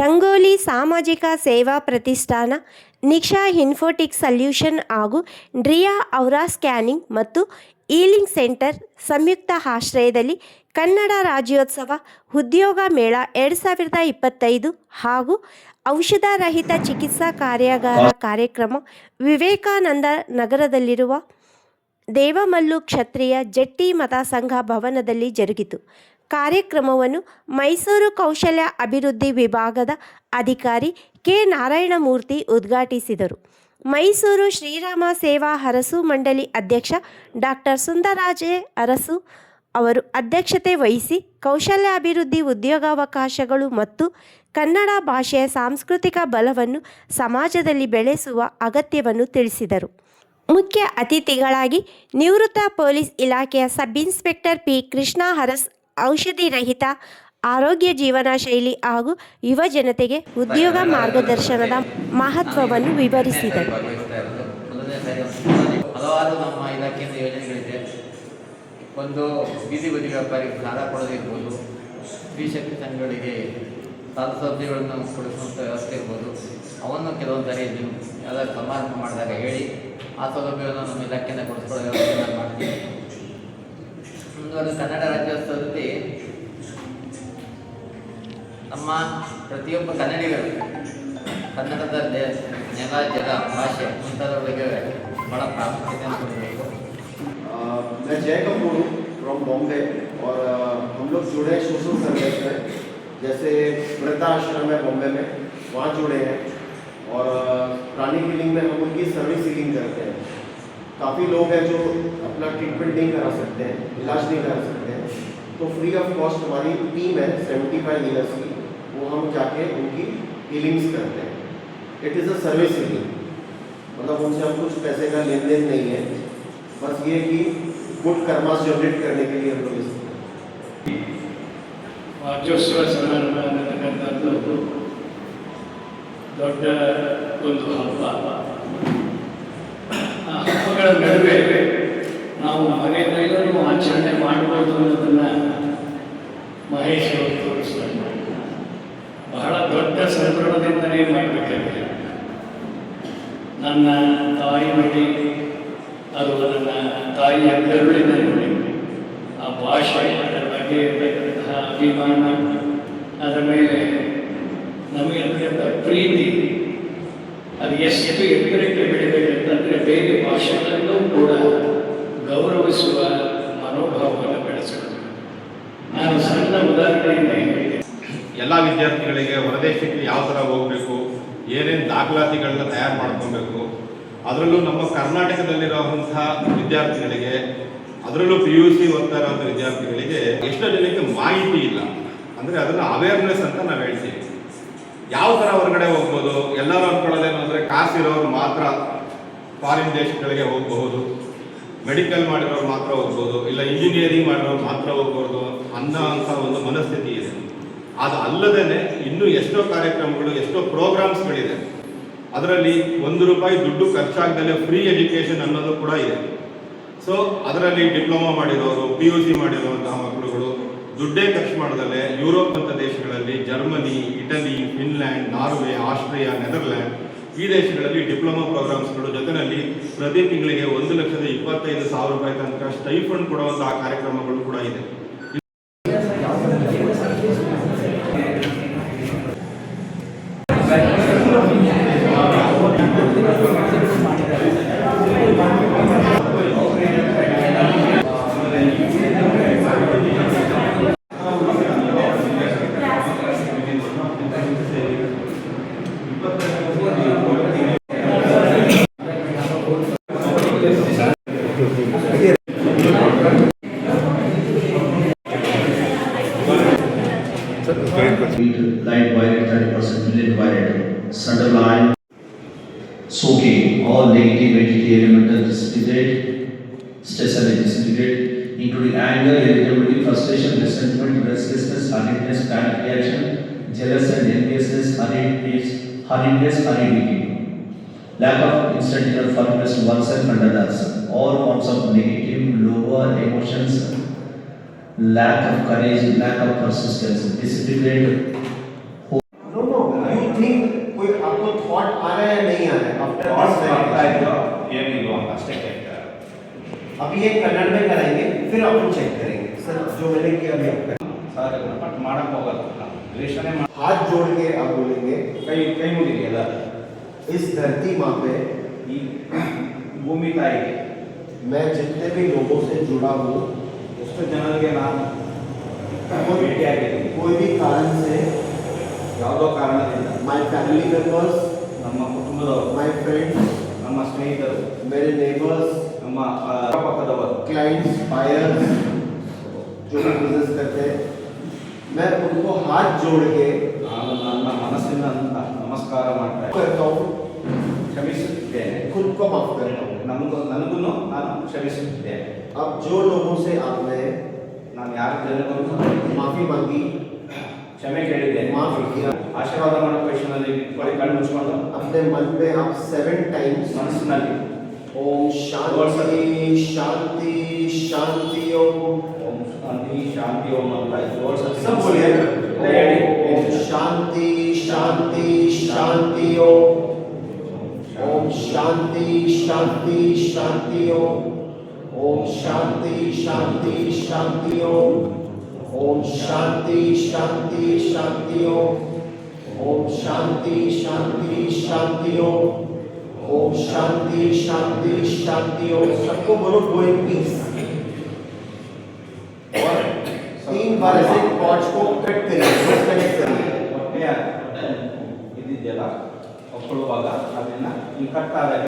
ರಂಗೋಲಿ ಸಾಮಾಜಿಕ ಸೇವಾ ಪ್ರತಿಷ್ಠಾನ, ನಿಕ್ಷಾ ಇನ್ಫೋಟಿಕ್ ಸಲ್ಯೂಷನ್ ಹಾಗೂ ಡ್ರಿಯಾ ಔರಾ ಸ್ಕ್ಯಾನಿಂಗ್ ಮತ್ತು ಈಲಿಂಗ್ ಸೆಂಟರ್ ಸಂಯುಕ್ತ ಆಶ್ರಯದಲ್ಲಿ ಕನ್ನಡ ರಾಜ್ಯೋತ್ಸವ, ಉದ್ಯೋಗ ಮೇಳ ಎರಡು ಸಾವಿರದ ಇಪ್ಪತ್ತೈದು ಹಾಗೂ ಔಷಧ ರಹಿತ ಚಿಕಿತ್ಸಾ ಕಾರ್ಯಾಗಾರ ಕಾರ್ಯಕ್ರಮ ವಿವೇಕಾನಂದ ನಗರದಲ್ಲಿರುವ ದೇವಮಲ್ಲು ಕ್ಷತ್ರಿಯ ಜಟ್ಟಿ ಮತ ಸಂಘ ಭವನದಲ್ಲಿ ಜರುಗಿತು. ಕಾರ್ಯಕ್ರಮವನ್ನು ಮೈಸೂರು ಕೌಶಲ್ಯ ಅಭಿವೃದ್ಧಿ ವಿಭಾಗದ ಅಧಿಕಾರಿ ಕೆ ನಾರಾಯಣಮೂರ್ತಿ ಉದ್ಘಾಟಿಸಿದರು. ಮೈಸೂರು ಶ್ರೀರಾಮ ಸೇವಾ ಅರಸು ಮಂಡಳಿ ಅಧ್ಯಕ್ಷ ಡಾಕ್ಟರ್ ಸುಂದರಾಜೆ ಅರಸು ಅವರು ಅಧ್ಯಕ್ಷತೆ ವಹಿಸಿ ಕೌಶಲ್ಯ ಅಭಿವೃದ್ಧಿ ಉದ್ಯೋಗಾವಕಾಶಗಳು ಮತ್ತು ಕನ್ನಡ ಭಾಷೆಯ ಸಾಂಸ್ಕೃತಿಕ ಬಲವನ್ನು ಸಮಾಜದಲ್ಲಿ ಬೆಳೆಸುವ ಅಗತ್ಯವನ್ನು ತಿಳಿಸಿದರು. ಮುಖ್ಯ ಅತಿಥಿಗಳಾಗಿ ನಿವೃತ್ತ ಪೊಲೀಸ್ ಇಲಾಖೆಯ ಸಬ್ ಇನ್ಸ್ಪೆಕ್ಟರ್ ಪಿ ಕೃಷ್ಣ ಹರಸ್ ಔಷಧಿ ರಹಿತ ಆರೋಗ್ಯ ಜೀವನ ಶೈಲಿ ಹಾಗೂ ಯುವ ಜನತೆಗೆ ಉದ್ಯೋಗ ಮಾರ್ಗದರ್ಶನದ ಮಹತ್ವವನ್ನು ವಿವರಿಸಿದರು. ಹಲವಾರು ನಮ್ಮ ಒಂದು ಬೀದಿ ಬದಿ ವ್ಯಾಪಾರಿಗೆ ಸಾಲ ಕೊಡೋದಿರ್ಬೋದು, ಸ್ತ್ರೀ ಶಕ್ತಿ ಸಂಘಗಳಿಗೆ ಸಾಲ ಸೌಲಭ್ಯಗಳನ್ನು ಕೊಡಿಸುವಂಥ ವ್ಯವಸ್ಥೆ ಇರ್ಬೋದು. ಅವನ್ನು ಕೆಲವೊಂದು ಸಾರಿ ಯಾವ್ದಾದ್ರು ಸಮಾರಂಭ ಮಾಡಿದಾಗ ಹೇಳಿ ಆ ಸೌಲಭ್ಯವನ್ನು ನಮ್ಮ ಇಲಾಖೆಯಿಂದ ಕೊಡಿಸ್ಕೊಳ್ಳೋ ವ್ಯವಸ್ಥೆ ನಾನು ಮಾಡ್ತೀನಿ ಮುಂದುವರೆದು ಕನ್ನಡ ರಾಜ್ಯೋತ್ಸವದಲ್ಲಿ ನಮ್ಮ ಪ್ರತಿಯೊಬ್ಬ ಕನ್ನಡಿಗರು ಕನ್ನಡದ ದೆ- ನೆಲ ಜಲ ಭಾಷೆ ಮುಂತಾದವುಗಳಿಗೆ ಬಹಳ ಪ್ರಾಮುಖ್ಯತೆಯನ್ನು ಕೊಡಬೇಕು अ, मैं जय कपूर हूँ फ्रॉम बॉम्बे और अ, हम लोग जुड़े हैं सोशल सर्विस में जैसे वृद्धाश्रम है बॉम्बे में वहाँ जुड़े हैं और अ, प्राणी हीलिंग में हम उनकी सर्विस हीलिंग करते हैं काफ़ी लोग हैं जो अपना ट्रीटमेंट नहीं करा सकते हैं इलाज नहीं करा सकते हैं तो फ्री ऑफ कॉस्ट हमारी टीम है सेवेंटी फाइव ईयर्स की वो हम जाके उनकी हीलिंग्स करते हैं it is a service healing मतलब उनसे हम कुछ पैसे का लेन देन नहीं है बस ये कि गुड कर्मास जनरेट करने के लिए हम लोग इस ರಾಜ್ಯೋತ್ಸವ ಸಮಾರಂಭ ಅನ್ನತಕ್ಕಂಥದ್ದು ದೊಡ್ಡ ಒಂದು ಹಬ್ಬ ಹಬ್ಬಗಳ ನಡುವೆ ನಾವು ಮನೆಯಲ್ಲೆಲ್ಲರೂ ಆಚರಣೆ ಮಾಡಬಹುದು ಅನ್ನೋದನ್ನು ಮಹೇಶ್ ಅವರು ತೋರಿಸ್ತಾರೆ. ಬಹಳ ದೊಡ್ಡ ಸಂಭ್ರಮದಿಂದಲೇ ಮಾಡಬೇಕಾಗಿದೆ. ನನ್ನ ತಾಯಿ ನೋಡಿ, ಅದು ನನ್ನ ತಾಯಿಯ ಕರುಳಿನ ನೋಡಿ, ಆ ಭಾಷೆ, ಅದರ ಬಗ್ಗೆ ಇರತಕ್ಕಂತಹ ಅಭಿಮಾನ, ಅದರ ಮೇಲೆ ನಮಗೆ ಅತ್ಯಂತ ಪ್ರೀತಿ, ಅದು ಎಷ್ಟು ಎತ್ತರಕ್ಕೆ ಬೆಳಿಬೇಕಂತಂದರೆ ಬೇರೆ ಕೂಡ ಗೌರವಿಸುವ ಮನೋಭಾವವನ್ನು ಬೆಳೆಸಬೇಕು ನಾನು ಸಣ್ಣ ಉದಾಹರಣೆಯಿಂದ ಎಲ್ಲ ವಿದ್ಯಾರ್ಥಿಗಳಿಗೆ ಹೊರದೇಶಕ್ಕೆ ಯಾವ ಥರ ಹೋಗಬೇಕು, ಏನೇನು ದಾಖಲಾತಿಗಳನ್ನ ತಯಾರು ಮಾಡ್ಕೊಬೇಕು, ಅದರಲ್ಲೂ ನಮ್ಮ ಕರ್ನಾಟಕದಲ್ಲಿರುವಂಥ ವಿದ್ಯಾರ್ಥಿಗಳಿಗೆ, ಅದರಲ್ಲೂ ಪಿ ಯು ಸಿ ಓದ್ತಾ ವಿದ್ಯಾರ್ಥಿಗಳಿಗೆ ಎಷ್ಟೋ ಜನಕ್ಕೆ ಮಾಹಿತಿ ಇಲ್ಲ. ಅಂದರೆ ಅದನ್ನು ಅವೇರ್ನೆಸ್ ಅಂತ ನಾವು ಹೇಳ್ತೀವಿ. ಯಾವ ಥರ ಹೊರಗಡೆ ಹೋಗ್ಬೋದು, ಎಲ್ಲರೂ ಅಂದ್ಕೊಳ್ಳೋದೇನು ಅಂದರೆ ಕಾಸಿರೋರು ಮಾತ್ರ ಫಾರಿನ್ ದೇಶಗಳಿಗೆ ಹೋಗಬಹುದು, ಮೆಡಿಕಲ್ ಮಾಡಿರೋರು ಮಾತ್ರ ಹೋಗ್ಬೋದು ಇಲ್ಲ ಇಂಜಿನಿಯರಿಂಗ್ ಮಾಡಿರೋರು ಮಾತ್ರ ಹೋಗ್ಬೋದು ಅನ್ನೋ ಅಂಥ ಒಂದು ಮನಸ್ಥಿತಿ ಇದೆ. ಅದು ಅಲ್ಲದೇ ಇನ್ನೂ ಎಷ್ಟೋ ಕಾರ್ಯಕ್ರಮಗಳು, ಎಷ್ಟೋ ಪ್ರೋಗ್ರಾಮ್ಸ್ಗಳಿದೆ ಅದರಲ್ಲಿ ಒಂದು ರೂಪಾಯಿ ದುಡ್ಡು ಖರ್ಚಾಗ್ದಲೇ ಫ್ರೀ ಎಜುಕೇಷನ್ ಅನ್ನೋದು ಕೂಡ ಇದೆ. ಸೊ ಅದರಲ್ಲಿ ಡಿಪ್ಲೊಮಾ ಮಾಡಿರೋರು ಪಿ ಯು ಸಿ ಮಾಡಿರುವಂತಹ ಮಕ್ಕಳುಗಳು ದುಡ್ಡೇ ಖರ್ಚು ಮಾಡದಲ್ಲೇ ಯುರೋಪ್ ಅಂತ ದೇಶಗಳಲ್ಲಿ Germany, Italy, Finland, Norway, Austria, Netherland ಈ ದೇಶಗಳಲ್ಲಿ ಡಿಪ್ಲೊಮಾ ಪ್ರೋಗ್ರಾಮ್ಸ್ಗಳು ಜೊತೆಯಲ್ಲಿ ಪ್ರತಿ ತಿಂಗಳಿಗೆ ಒಂದು ಲಕ್ಷದ ಇಪ್ಪತ್ತೈದು ಸಾವಿರ ರೂಪಾಯಿ ತನಕ ಸ್ಟೈಫಂಡ್ ಕೊಡುವಂತಹ ಕಾರ್ಯಕ್ರಮಗಳು ಕೂಡ ಇದೆ. Light violet, thirty percent brilliant violet, sunderline, soaking all negative entity elemental disintegrate, stress and disintegrate, including anger, irritability, frustration, resentment, restlessness, hurriedness, panic reaction, jealous and enviousness, hurriedness, hurriedness, hurriedity, lack of instant to oneself and others, all forms of negative, lower emotions, lack of courage, lack of persistence. This is the great. No. You think कोई आपको thought आ रहा है नहीं आ रहा है after this thought ये नहीं हुआ ये कन्नड़ में कराएँगे फिर अपन चेक करेंगे सर जो मैंने किया अभी पट होगा रिलेशन है हाथ जोड़ के आप बोलेंगे मुझे इस धरती माँ पे मैं जितने भी लोगों से जुड़ा हूँ ಎಷ್ಟು ಜನರಿಗೆ ನಾನು ಭೇಟಿಯಾಗಿದ್ದೀನಿ कोई भी कारण से ಯಾವುದೋ ಕಾರಣದಿಂದ माय फैमिली मेंबर्स ನಮ್ಮ ಕುಟುಂಬದವರು माय फ्रेंड्स ನಮ್ಮ ಸ್ನೇಹಿತರು मेरे नेबर्स ನಮ್ಮ ಆ, ಅಕ್ಕಪಕ್ಕದವರು क्लाइंट्स बायर्स जो भी बिजनेस करते हैं मैं उनको हाथ जोड़ के ನಾನು ನನ್ನ ಮನಸ್ಸಿನ ನಮಸ್ಕಾರ ಮಾಡ್ತಾ ಇದ್ದೀನಿ. करता हूँ ಕ್ಷಮಿಸುತ್ತಿದ್ದೇನೆ खुद को माफ करता हूँ ನಮಗೂ ನನಗೂ ನಾನು ಕ್ಷಮಿಸುತ್ತಿದ್ದೇನೆ अब जो लोगों से आपने ನಾನು ಯಾರ ಜನರಿಗೂ माफी मांगी ಕ್ಷಮೆ ಕೇಳಿದ್ದೇನೆ माफ किया ಆಶೀರ್ವಾದ ಮಾಡೋ ಪೊಸಿಷನಲ್ಲಿ ಇಟ್ಕೊಳ್ಳಿ ಕಣ್ಣು ಮುಚ್ಕೊಂಡು अपने मन में आप सेवन टाइम्स ಮನಸ್ಸಿನಲ್ಲಿ ओम शांति शांति शांति ओम ಓಂ ಶಾಂತಿ ಶಾಂತಿ ಓಂ ಅಂತ ಇದು ಏಳು ಸತಿ सब बोलिए ಎಲ್ಲ ಹೇಳಿ ओम शांति शांति शांति ओम ओम शांति शांति शांति ओम ओम शांति शांति शांति ओम ओम शांति शांति शांति ओम ओम शांति शांति शांति ओम ओम शांति शांति शांति ओम सबको बोलो गो इन पीस और तीन बार ऐसे कॉर्ड्स को कट करिए डिस्कनेक्ट करिए ಹೊಟ್ಟೆಯ ಇದಿದೆಯಲ್ಲ ಹೊಕ್ಕಳುವಾಗ ಅದನ್ನ ಈ ಕಟ್ಟಾದಾಗ